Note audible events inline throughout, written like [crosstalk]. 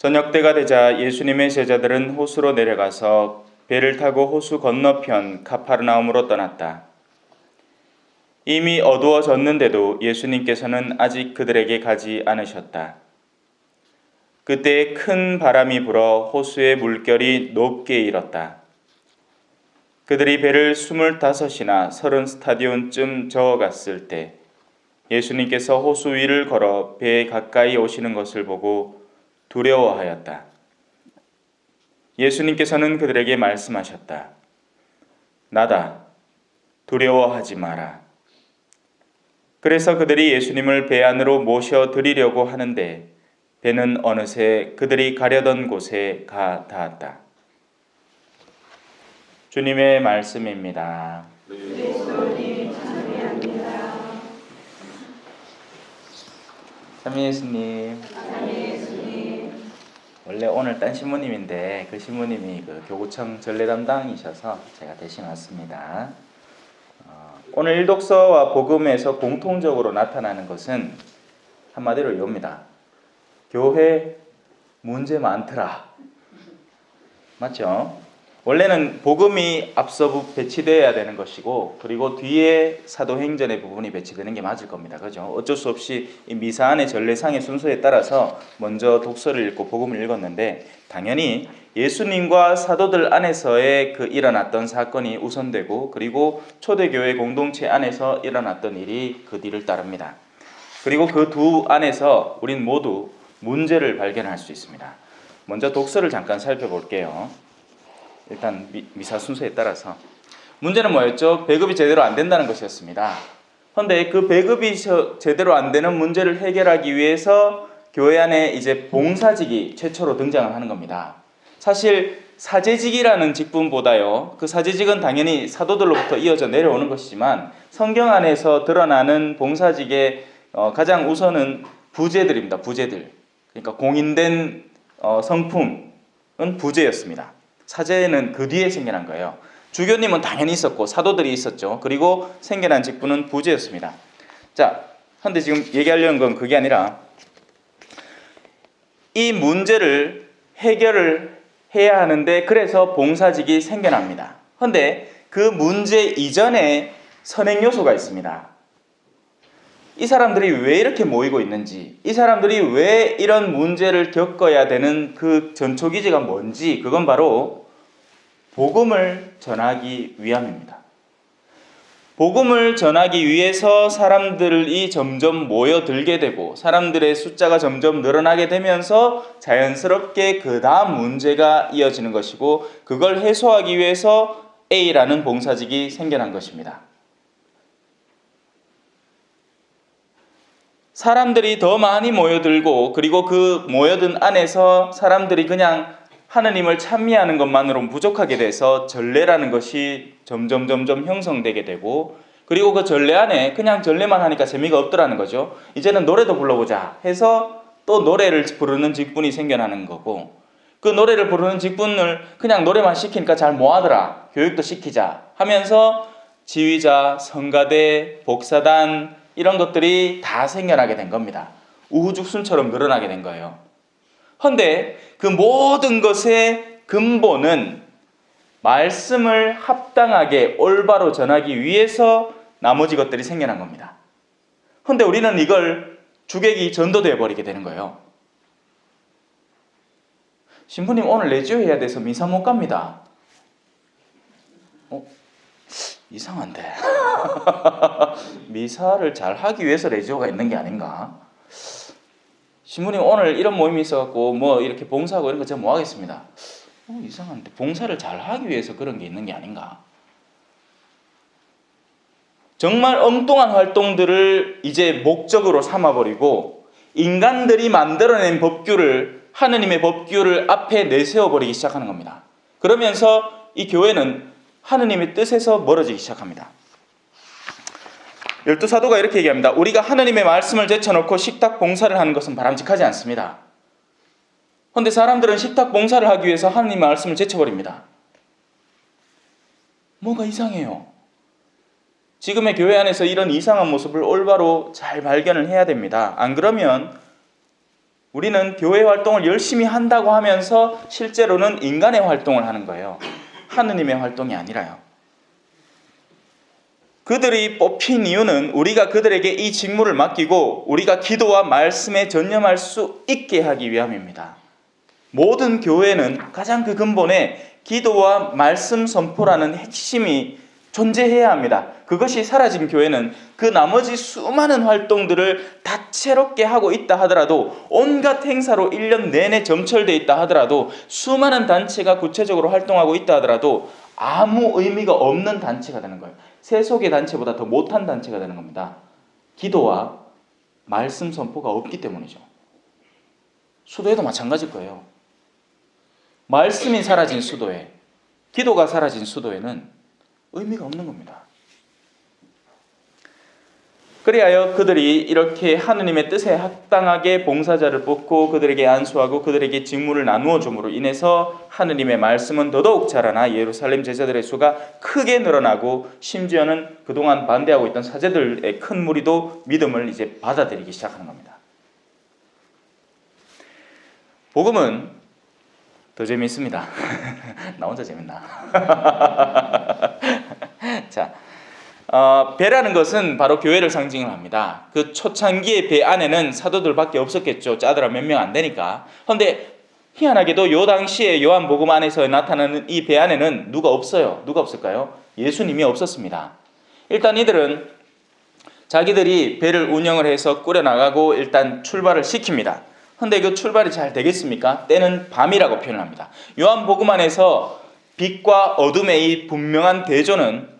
저녁 때가 되자 예수님의 제자들은 호수로 내려가서 배를 타고 호수 건너편 카파르나움으로 떠났다. 이미 어두워졌는데도 예수님께서는 아직 그들에게 가지 않으셨다. 그때 큰 바람이 불어 호수의 물결이 높게 일었다. 그들이 배를 스물다섯이나 서른 스타디온쯤 저어갔을 때 예수님께서 호수 위를 걸어 배에 가까이 오시는 것을 보고 두려워하였다. 예수님께서는 그들에게 말씀하셨다. 나다. 두려워하지 마라. 그래서 그들이 예수님을 배 안으로 모셔 드리려고 하는데 배는 어느새 그들이 가려던 곳에 가 닿았다. 주님의 말씀입니다. 삼위 예수님. 원래 오늘 딴 신부님인데 그 신부님이 그 교구청 전례 담당이셔서 제가 대신 왔습니다. 어, 오늘 일독서와 복음에서 공통적으로 나타나는 것은 한마디로 이겁니다. 교회 문제 많더라. 맞죠? 원래는 복음이 앞서 배치되어야 되는 것이고 그리고 뒤에 사도행전의 부분이 배치되는 게 맞을 겁니다. 그죠? 어쩔 수 없이 이 미사 안의 전례상의 순서에 따라서 먼저 독서를 읽고 복음을 읽었는데 당연히 예수님과 사도들 안에서의 그 일어났던 사건이 우선되고 그리고 초대교회 공동체 안에서 일어났던 일이 그 뒤를 따릅니다. 그리고 그 두 안에서 우린 모두 문제를 발견할 수 있습니다. 먼저 독서를 잠깐 살펴볼게요. 일단 미, 사 순서에 따라서 문제는 뭐였죠? 배급이 제대로 안 된다는 것이었습니다. 그런데 그 배급이 제대로 안 되는 문제를 해결하기 위해서 교회 안에 이제 봉사직이 최초로 등장을 하는 겁니다. 사실 사제직이라는 직분보다요. 그 사제직은 당연히 사도들로부터 이어져 내려오는 것이지만 성경 안에서 드러나는 봉사직의 어, 가장 우선은 부제들입니다. 부제들. 그러니까 공인된 어, 성품은 부제였습니다. 사제는 그 뒤에 생겨난 거예요. 주교님은 당연히 있었고 사도들이 있었죠. 그리고 생겨난 직분은 부제였습니다. 자, 근데 지금 얘기하려는 건 그게 아니라 이 문제를 해결을 해야 하는데 그래서 봉사직이 생겨납니다. 그런데 그 문제 이전에 선행 요소가 있습니다. 이 사람들이 왜 이렇게 모이고 있는지, 이 사람들이 왜 이런 문제를 겪어야 되는 그 전초 기제가 뭔지, 그건 바로 복음을 전하기 위함입니다. 복음을 전하기 위해서 사람들이 점점 모여들게 되고 사람들의 숫자가 점점 늘어나게 되면서 자연스럽게 그 다음 문제가 이어지는 것이고 그걸 해소하기 위해서 A라는 봉사직이 생겨난 것입니다. 사람들이 더 많이 모여들고 그리고 그 모여든 안에서 사람들이 그냥 하느님을 찬미하는 것만으로 부족하게 돼서 전례라는 것이 점점 점점 형성되게 되고 그리고 그 전례 안에 그냥 전례만 하니까 재미가 없더라는 거죠. 이제는 노래도 불러보자 해서 또 노래를 부르는 직분이 생겨나는 거고 그 노래를 부르는 직분을 그냥 노래만 시키니까 잘 뭐하더라 교육도 시키자 하면서 지휘자, 성가대, 복사단 이런 것들이 다 생겨나게 된 겁니다. 우후죽순처럼 늘어나게 된 거예요. 그런데 그 모든 것의 근본은 말씀을 합당하게 올바로 전하기 위해서 나머지 것들이 생겨난 겁니다. 그런데 우리는 이걸 주객이 전도되어 버리게 되는 거예요. 신부님 오늘 레지오 해야 돼서 미사 못 갑니다. 어? 이상한데. [laughs] 미사를 잘 하기 위해서 레지오가 있는 게 아닌가? 신부님 오늘 이런 모임이 있어갖고 뭐 이렇게 봉사하고 이런 거 제가 뭐 하겠습니다. 어, 이상한데 봉사를 잘 하기 위해서 그런 게 있는 게 아닌가? 정말 엉뚱한 활동들을 이제 목적으로 삼아버리고 인간들이 만들어낸 법규를 하느님의 법규를 앞에 내세워버리기 시작하는 겁니다. 그러면서 이 교회는 하느님의 뜻에서 멀어지기 시작합니다. 열두 사도가 이렇게 얘기합니다. 우리가 하느님의 말씀을 제쳐놓고 식탁 봉사를 하는 것은 바람직하지 않습니다. 그런데 사람들은 식탁 봉사를 하기 위해서 하느님의 말씀을 제쳐버립니다. 뭐가 이상해요. 지금의 교회 안에서 이런 이상한 모습을 올바로 잘 발견을 해야 됩니다. 안 그러면 우리는 교회 활동을 열심히 한다고 하면서 실제로는 인간의 활동을 하는 거예요. 하느님의 활동이 아니라요. 그들이 뽑힌 이유는 우리가 그들에게 이 직무를 맡기고 우리가 기도와 말씀에 전념할 수 있게 하기 위함입니다. 모든 교회는 가장 그 근본에 기도와 말씀 선포라는 핵심이 존재해야 합니다. 그것이 사라진 교회는 그 나머지 수많은 활동들을 다채롭게 하고 있다 하더라도 온갖 행사로 1년 내내 점철되어 있다 하더라도 수많은 단체가 구체적으로 활동하고 있다 하더라도 아무 의미가 없는 단체가 되는 거예요. 세속의 단체보다 더 못한 단체가 되는 겁니다. 기도와 말씀 선포가 없기 때문이죠. 수도에도 마찬가지일 거예요. 말씀이 사라진 수도에 기도가 사라진 수도에는 의미가 없는 겁니다. 그리하여 그들이 이렇게 하느님의 뜻에 합당하게 봉사자를 뽑고 그들에게 안수하고 그들에게 직무를 나누어 줌으로 인해서 하느님의 말씀은 더더욱 자라나 예루살렘 제자들의 수가 크게 늘어나고 심지어는 그동안 반대하고 있던 사제들의 큰 무리도 믿음을 이제 받아들이기 시작하는 겁니다. 복음은 더 재미있습니다. [laughs] 나 혼자 재밌나? [laughs] 자, 어, 배라는 것은 바로 교회를 상징을 합니다. 그 초창기의 배 안에는 사도들밖에 없었겠죠. 짜들아 몇명 안 되니까. 그런데 희한하게도 요 당시에 요한복음 안에서 나타나는 이 배 안에는 누가 없어요. 누가 없을까요? 예수님이 없었습니다. 일단 이들은 자기들이 배를 운영을 해서 꾸려나가고 일단 출발을 시킵니다. 근데 그 출발이 잘 되겠습니까? 때는 밤이라고 표현합니다. 요한복음 안에서 빛과 어둠의 이 분명한 대조는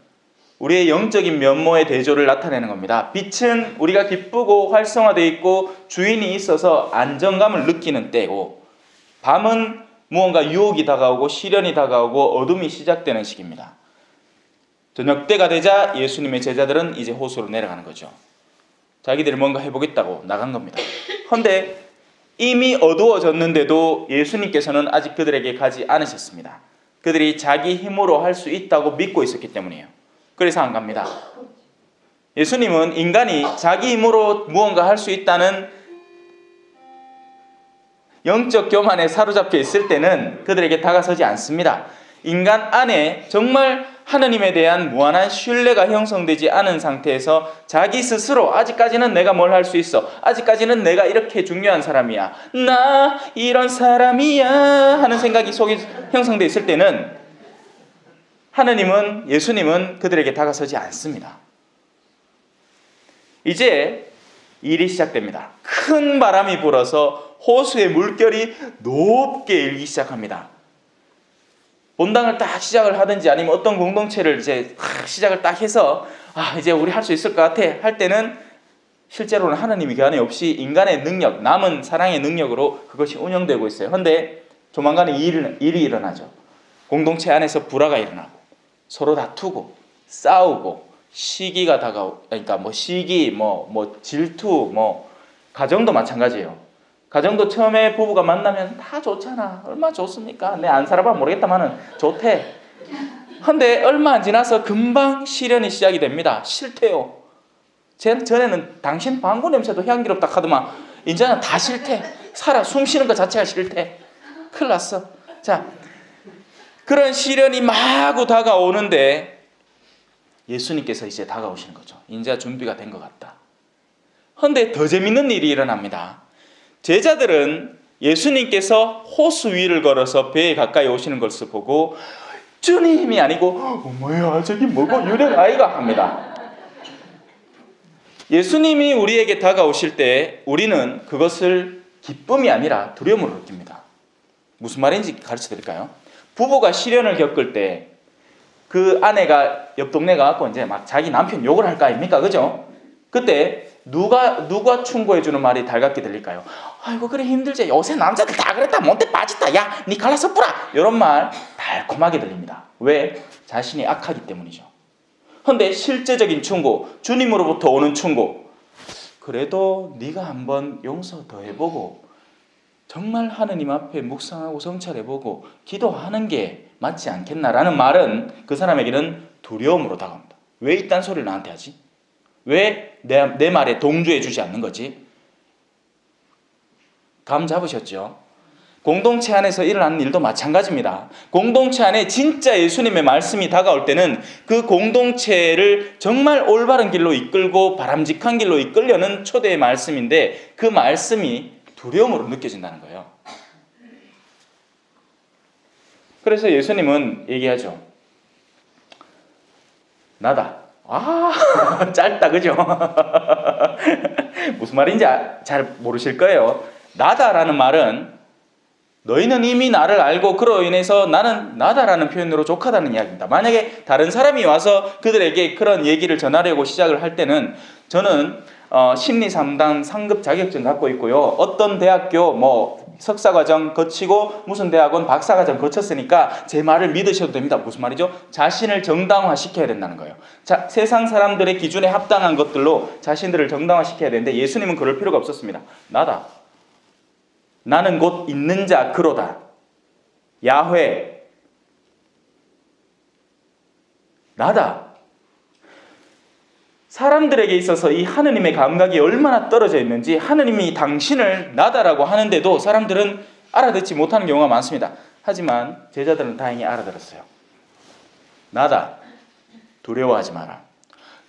우리의 영적인 면모의 대조를 나타내는 겁니다. 빛은 우리가 기쁘고 활성화되어 있고 주인이 있어서 안정감을 느끼는 때고 밤은 무언가 유혹이 다가오고 시련이 다가오고 어둠이 시작되는 시기입니다. 저녁 때가 되자 예수님의 제자들은 이제 호수로 내려가는 거죠. 자기들이 뭔가 해보겠다고 나간 겁니다. 그런데 이미 어두워졌는데도 예수님께서는 아직 그들에게 가지 않으셨습니다. 그들이 자기 힘으로 할 수 있다고 믿고 있었기 때문이에요. 그래서 안 갑니다. 예수님은 인간이 자기 힘으로 무언가 할 수 있다는 영적 교만에 사로잡혀 있을 때는 그들에게 다가서지 않습니다. 인간 안에 정말 하느님에 대한 무한한 신뢰가 형성되지 않은 상태에서 자기 스스로 아직까지는 내가 뭘 할 수 있어. 아직까지는 내가 이렇게 중요한 사람이야. 나 이런 사람이야 하는 생각이 속에 형성돼 있을 때는 하느님은 예수님은 그들에게 다가서지 않습니다. 이제 일이 시작됩니다. 큰 바람이 불어서 호수의 물결이 높게 일기 시작합니다. 본당을 딱 시작을 하든지 아니면 어떤 공동체를 이제 시작을 딱 해서 아 이제 우리 할 수 있을 것 같아 할 때는 실제로는 하나님이 그 안에 없이 인간의 능력, 남은 사랑의 능력으로 그것이 운영되고 있어요. 그런데 조만간에 일이, 일어나죠. 공동체 안에서 불화가 일어나고 서로 다투고 싸우고 시기가 다가오 그러니까 뭐 시기 뭐뭐 뭐 질투 뭐 가정도 마찬가지예요. 가정도 처음에 부부가 만나면 다 좋잖아. 얼마 좋습니까? 내 안 살아봐 모르겠다마는 좋대. 근데 얼마 안 지나서 금방 시련이 시작이 됩니다. 싫대요. 전에는 당신 방구 냄새도 향기롭다 하더만 이제는 다 싫대. 살아 숨 쉬는 것 자체가 싫대. 큰일 났어. 자, 그런 시련이 마구 다가오는데 예수님께서 이제 다가오시는 거죠. 이제 준비가 된 것 같다. 근데 더 재밌는 일이 일어납니다. 제자들은 예수님께서 호수 위를 걸어서 배에 가까이 오시는 것을 보고 주님이 아니고 어머야 저기 뭐고 유령 아이가 합니다. 예수님이 우리에게 다가오실 때 우리는 그것을 기쁨이 아니라 두려움으로 느낍니다. 무슨 말인지 가르쳐 드릴까요? 부부가 시련을 겪을 때 그 아내가 옆 동네 가갖고 이제 막 자기 남편 욕을 할 거 아닙니까? 그죠? 그때 누가 누가 충고해 주는 말이 달갑게 들릴까요? 아이고 그래 힘들지. 요새 남자들 다 그랬다. 뭔데 빠졌다. 야, 니 갈라서 뿌라. 이런 말 달콤하게 들립니다. 왜? 자신이 악하기 때문이죠. 근데 실제적인 충고, 주님으로부터 오는 충고. 그래도 네가 한번 용서 더 해보고 정말 하느님 앞에 묵상하고 성찰해보고 기도하는 게 맞지 않겠나라는 말은 그 사람에게는 두려움으로 다가옵니다. 왜 이딴 소리를 나한테 하지? 왜 내 내 말에 동조해 주지 않는 거지? 감 잡으셨죠? 공동체 안에서 일어나는 일도 마찬가지입니다. 공동체 안에 진짜 예수님의 말씀이 다가올 때는 그 공동체를 정말 올바른 길로 이끌고 바람직한 길로 이끌려는 초대의 말씀인데 그 말씀이 두려움으로 느껴진다는 거예요. 그래서 예수님은 얘기하죠. 나다. 아, [laughs] 짧다, 그죠? [laughs] 무슨 말인지 아- 잘 모르실 거예요. 나다라는 말은 너희는 이미 나를 알고 그로 인해서 나는 나다라는 표현으로 족하다는 이야기입니다. 만약에 다른 사람이 와서 그들에게 그런 얘기를 전하려고 시작을 할 때는 저는 어, 심리 상담 상급 자격증 갖고 있고요. 어떤 대학교 뭐 석사 과정 거치고 무슨 대학원 박사 과정 거쳤으니까 제 말을 믿으셔도 됩니다. 무슨 말이죠? 자신을 정당화 시켜야 된다는 거예요. 자, 세상 사람들의 기준에 합당한 것들로 자신들을 정당화 시켜야 되는데 예수님은 그럴 필요가 없었습니다. 나다. 나는 곧 있는 자 그로다. 야훼 나다. 사람들에게 있어서 이 하느님의 감각이 얼마나 떨어져 있는지 하느님이 당신을 나다라고 하는데도 사람들은 알아듣지 못하는 경우가 많습니다. 하지만 제자들은 다행히 알아들었어요. 나다. 두려워하지 마라.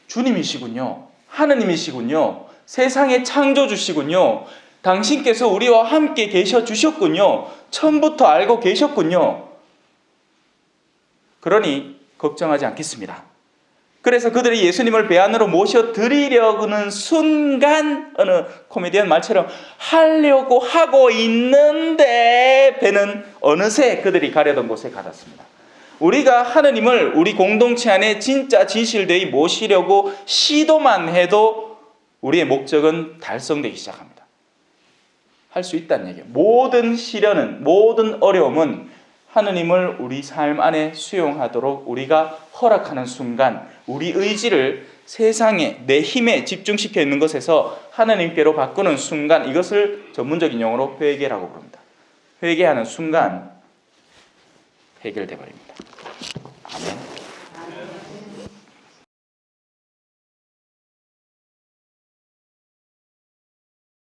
주님이시군요. 하느님이시군요. 세상의 창조주시군요. 당신께서 우리와 함께 계셔 주셨군요. 처음부터 알고 계셨군요. 그러니 걱정하지 않겠습니다. 그래서 그들이 예수님을 배 안으로 모셔 드리려는 순간 어느 코미디언 말처럼 하려고 하고 있는데 배는 어느새 그들이 가려던 곳에 가닿습니다. 우리가 하느님을 우리 공동체 안에 진짜 진실되이 모시려고 시도만 해도 우리의 목적은 달성되기 시작합니다. 할 수 있다는 얘기예요. 모든 시련은 모든 어려움은 하느님을 우리 삶 안에 수용하도록 우리가 허락하는 순간 우리 의지를 세상에 내 힘에 집중시켜 있는 것에서 하느님께로 바꾸는 순간 이것을 전문적인 용어로 회개라고 부릅니다. 회개하는 순간 해결돼 버립니다.